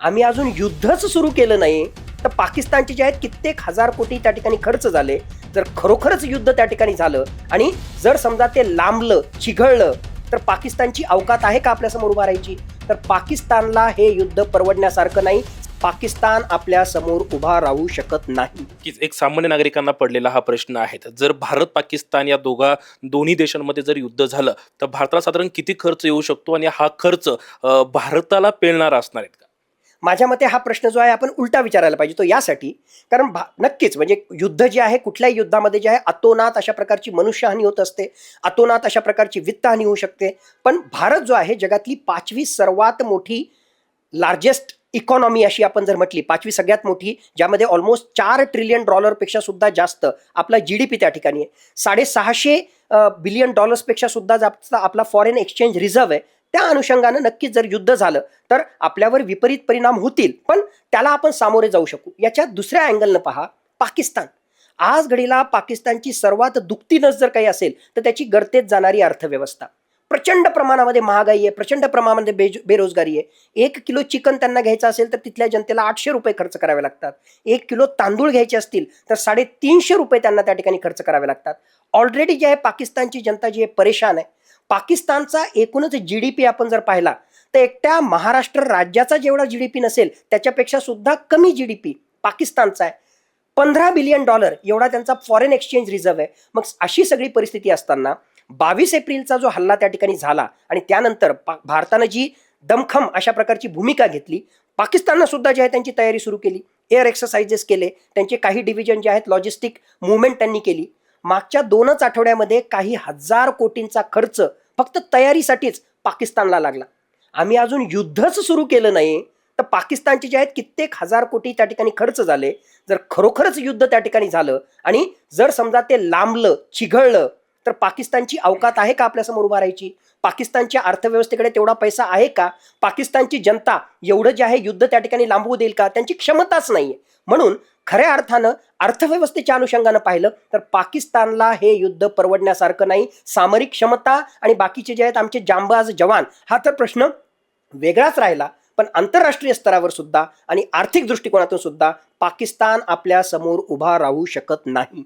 आम्ही अजून युद्धच सुरू केलं नाही. तर पाकिस्तानचे जे आहेत कित्येक हजार कोटी त्या ठिकाणी खर्च झाले. जर खरोखरच युद्ध त्या ठिकाणी झालं आणि जर समजा ते लांबलं चिघळलं तर पाकिस्तानची अवकात आहे का आपल्यासमोर उभा राहायची? तर पाकिस्तानला हे युद्ध परवडण्यासारखं नाही. पाकिस्तान आपल्यासमोर उभा राहू शकत नाही. की एक सामान्य नागरिकांना पडलेला हा प्रश्न आहे. जर भारत पाकिस्तान या दोघा दोन्ही देशांमध्ये जर युद्ध झालं तर भारताला साधारण किती खर्च येऊ शकतो आणि हा खर्च भारताला पेलणारा असणार आहेत का? माझ्या मते हा प्रश्न जो आहे आपण उलटा विचारायला पाहिजे तो यासाठी. कारण भा नक्कीच म्हणजे युद्ध जे आहे कुठल्याही युद्धामध्ये जे आहे अतोनात अशा प्रकारची मनुष्यहानी होत असते. अतोनात अशा प्रकारची वित्तहानी होऊ शकते. पण भारत जो आहे जगातली पाचवी सर्वात मोठी लार्जेस्ट इकॉनॉमी अशी आपण जर म्हटली पाचवी सगळ्यात मोठी ज्यामध्ये ऑलमोस्ट चार ट्रिलियन डॉलरपेक्षा सुद्धा जास्त आपला जी डी पी त्या ठिकाणी आहे. साडेसहाशे बिलियन डॉलर्सपेक्षा सुद्धा जास्त आपला फॉरेन एक्सचेंज रिझर्व्ह आहे. त्या अनुषंगानं नक्कीच जर युद्ध झालं तर आपल्यावर विपरीत परिणाम होतील. पण त्याला आपण सामोरे जाऊ शकू. याच्या दुसऱ्या अँगलनं पहा पाकिस्तान. आज घडीला पाकिस्तानची सर्वात दुखती नस जर काही असेल तर त्याची गर्तेत जाणारी अर्थव्यवस्था. प्रचंड प्रमाणामध्ये महागाई आहे प्रचंड प्रमाणामध्ये बेज बेरोजगारी आहे. एक किलो चिकन त्यांना घ्यायचं असेल तर तिथल्या जनतेला आठशे रुपये खर्च करावे लागतात. एक किलो तांदूळ घ्यायचे असतील तर साडेतीनशे रुपये त्यांना त्या ठिकाणी खर्च करावे लागतात. ऑलरेडी जे आहे पाकिस्तानची जनता जी आहे परेशान आहे. पाकिस्तानचा एकूणच जी डी पी आपण जर पाहिला तर एकट्या महाराष्ट्र राज्याचा जेवढा जी डी पी नसेल त्याच्यापेक्षा सुद्धा कमी जी डी पी पाकिस्तानचा आहे. पंधरा बिलियन डॉलर एवढा त्यांचा फॉरेन एक्सचेंज रिझर्व्ह आहे. मग अशी सगळी परिस्थिती असताना बावीस एप्रिलचा जो हल्ला त्या ठिकाणी झाला आणि त्यानंतर पा भारतानं जी दमखम अशा प्रकारची भूमिका घेतली पाकिस्ताननं सुद्धा जी आहे त्यांची तयारी सुरू केली. एअर एक्सरसाइजेस केले त्यांचे काही डिव्हिजन जे आहेत लॉजिस्टिक मुवमेंट त्यांनी केली. मागच्या दोनच आठवड्यामध्ये काही हजार कोटींचा खर्च फक्त तयारीसाठीच पाकिस्तानला लागला. आम्ही अजून युद्धच सुरू केलं नाही तर पाकिस्तानचे जे आहेत कित्येक हजार कोटी त्या ठिकाणी खर्च झाले. जर खरोखरच युद्ध त्या ठिकाणी झालं आणि जर समजा ते लांबलं चिघळलं तर पाकिस्तानची अवकात आहे का आपल्यासमोर उभा राहायची? पाकिस्तानच्या अर्थव्यवस्थेकडे तेवढा पैसा आहे का? पाकिस्तानची जनता एवढं जे आहे युद्ध त्या ठिकाणी लांबवू देईल का? त्यांची क्षमताच नाहीये. म्हणून खऱ्या अर्थानं अर्थव्यवस्थेच्या अनुषंगानं पाहिलं तर पाकिस्तानला हे युद्ध परवडण्यासारखं नाही. सामरिक क्षमता आणि बाकीचे जे आहेत आमचे जांबाज जवान हा तर प्रश्न वेगळाच राहिला. पण आंतरराष्ट्रीय स्तरावर सुद्धा आणि आर्थिक दृष्टिकोनातून सुद्धा पाकिस्तान आपल्यासमोर उभा राहू शकत नाही.